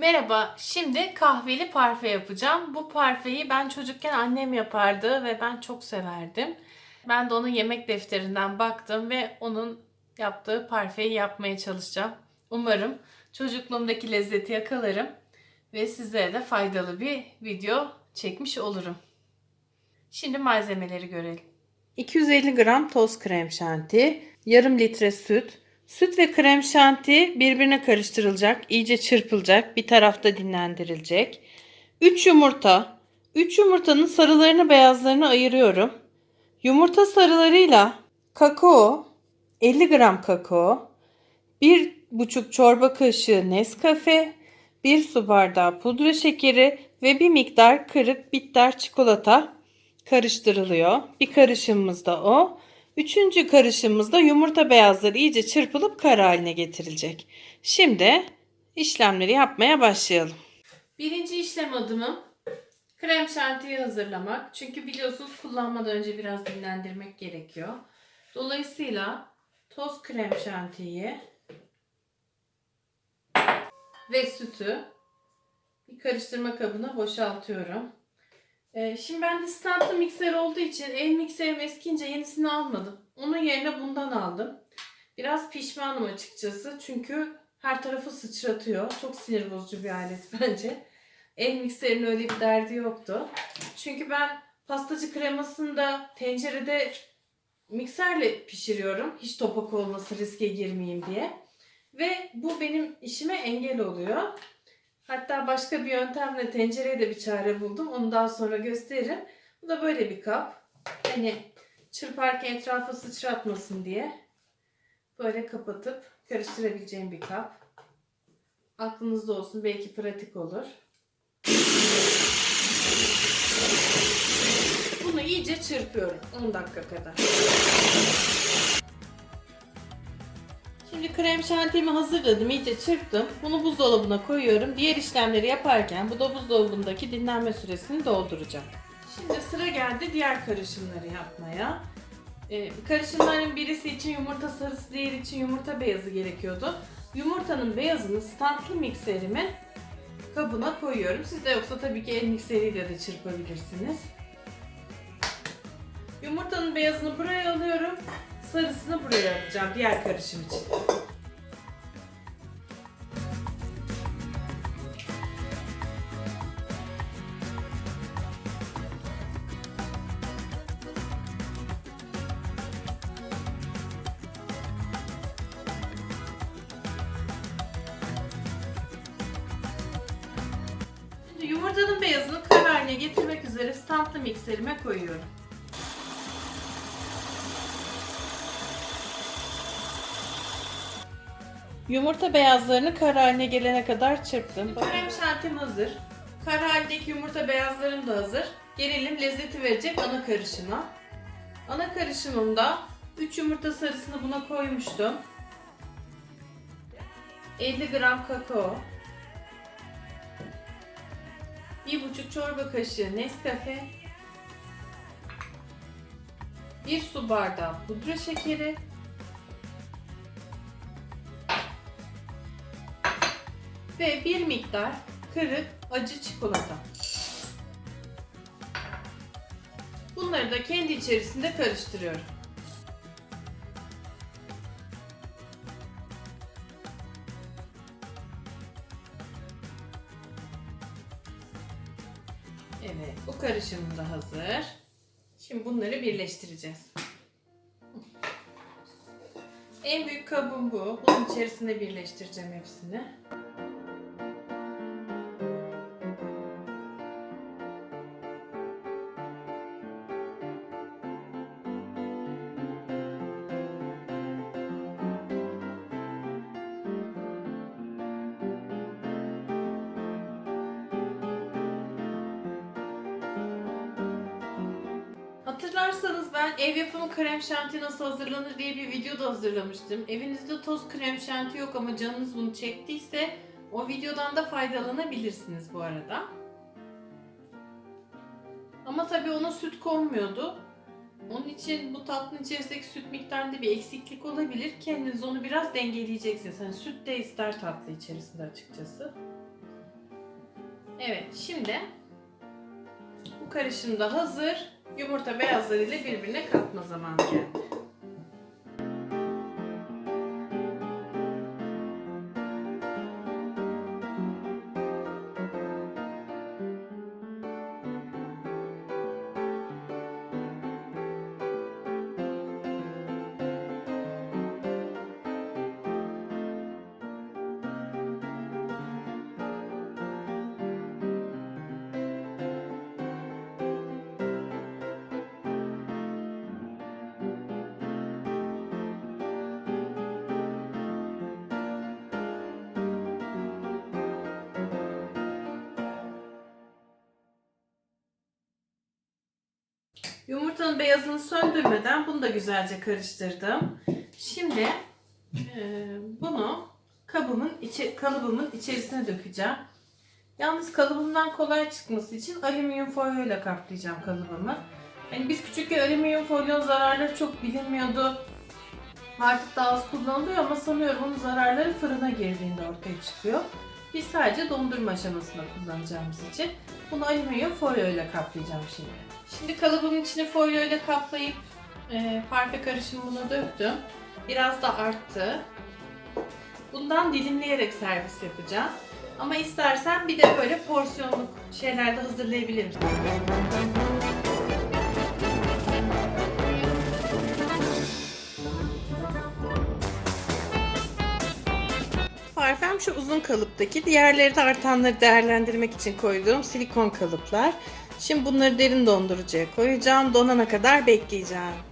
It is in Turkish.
Merhaba, şimdi kahveli parfe yapacağım. Bu parfeyi ben çocukken annem yapardı ve ben çok severdim. Ben de onun yemek defterinden baktım ve onun yaptığı parfeyi yapmaya çalışacağım. Umarım çocukluğumdaki lezzeti yakalarım ve sizlere de faydalı bir video çekmiş olurum. Şimdi malzemeleri görelim. 250 gram toz krem şanti, yarım litre süt, süt ve krem şanti birbirine karıştırılacak, iyice çırpılacak, bir tarafta dinlendirilecek. 3 yumurta, 3 yumurtanın sarılarını beyazlarını ayırıyorum. Yumurta sarılarıyla kakao, 50 gram kakao, 1,5 çorba kaşığı Nescafe, 1 su bardağı pudra şekeri ve bir miktar kırık bitter çikolata karıştırılıyor. Bir karışımımız da o. Üçüncü karışımımızda yumurta beyazları iyice çırpılıp kara haline getirilecek. Şimdi işlemleri yapmaya başlayalım. Birinci işlem adımı krem şantiyi hazırlamak. Çünkü biliyorsunuz kullanmadan önce biraz dinlendirmek gerekiyor. Dolayısıyla toz krem şantiyi ve sütü bir karıştırma kabına boşaltıyorum. Ee, şimdi ben de standlı mikser olduğu için el mikserim eskince yenisini almadım. Onun yerine bundan aldım. Biraz pişmanım açıkçası çünkü her tarafı sıçratıyor. Çok sinir bozucu bir alet bence. El mikserin öyle bir derdi yoktu. Çünkü ben pastacı kremasını da tencerede mikserle pişiriyorum. Hiç topak olması riske girmeyeyim diye. Ve bu benim işime engel oluyor. Hatta başka bir yöntemle tencereye de bir çare buldum. Onu daha sonra gösteririm. Bu da böyle bir kap. Hani çırparken etrafa sıçratmasın diye. Böyle kapatıp karıştırabileceğim bir kap. Aklınızda olsun. Belki pratik olur. Bunu iyice çırpıyorum. 10 dakika kadar. Şimdi krem şantimi hazırladım. iyice çırptım. Bunu buzdolabına koyuyorum. Diğer işlemleri yaparken bu da buzdolabındaki dinlenme süresini dolduracağım. Şimdi sıra geldi diğer karışımları yapmaya. Ee, karışımların birisi için yumurta sarısı, diğeri için yumurta beyazı gerekiyordu. Yumurtanın beyazını standlı mikserimin kabına koyuyorum. Sizde yoksa tabii ki el mikseriyle de çırpabilirsiniz. Yumurtanın beyazını buraya alıyorum. Sarısını buraya alacağım diğer karışım için. Şimdi yumurtanın beyazını kar haline getirmek üzere standlı mikserime koyuyorum. Yumurta beyazlarını kar haline gelene kadar çırptım. Krem şantim hazır. Kar halindeki yumurta beyazlarım da hazır. Gelelim lezzeti verecek ana karışıma. Ana karışımımda 3 yumurta sarısını buna koymuştum. 50 gram kakao. 1,5 çorba kaşığı Nescafe. 1 su bardağı pudra şekeri. Ve bir miktar kırık acı çikolata. Bunları da kendi içerisinde karıştırıyorum. Evet, bu karışımım da hazır. Şimdi bunları birleştireceğiz. En büyük kabım bu. Bunun içerisine birleştireceğim hepsini. Hatırlarsanız ben ev yapımı krem şanti nasıl hazırlanır diye bir video da hazırlamıştım. Evinizde toz krem şanti yok ama canınız bunu çektiyse o videodan da faydalanabilirsiniz bu arada. Ama tabii ona süt konmuyordu. Onun için bu tatlının içerisindeki süt miktarında bir eksiklik olabilir. Kendiniz onu biraz dengeleyeceksiniz. Hani süt de ister tatlı içerisinde açıkçası. Evet, şimdi bu karışım da hazır. Yumurta beyazlarıyla birbirine katma zamanı geldi. Yumurtanın beyazını söndürmeden bunu da güzelce karıştırdım. Şimdi e, bunu kabımın içi, kalıbımın içerisine dökeceğim. Yalnız kalıbımdan kolay çıkması için alüminyum folyo ile kaplayacağım kalıbımı. Yani biz küçükken alüminyum folyonun zararları çok bilinmiyordu. Artık daha az kullanılıyor ama sanıyorum onun zararları fırına girdiğinde ortaya çıkıyor. Biz sadece dondurma aşamasında kullanacağımız için bunu alüminyum folyo ile kaplayacağım şimdi. Şimdi kalıbımın içine folyo ile kaplayıp e, parfe karışımını döktüm. Biraz da arttı. Bundan dilimleyerek servis yapacağım. Ama istersen bir de böyle porsiyonluk şeyler de hazırlayabilirim. Parfüm şu uzun kalıptaki. Diğerleri de artanları değerlendirmek için koyduğum silikon kalıplar. Şimdi bunları derin dondurucuya koyacağım. Donana kadar bekleyeceğim.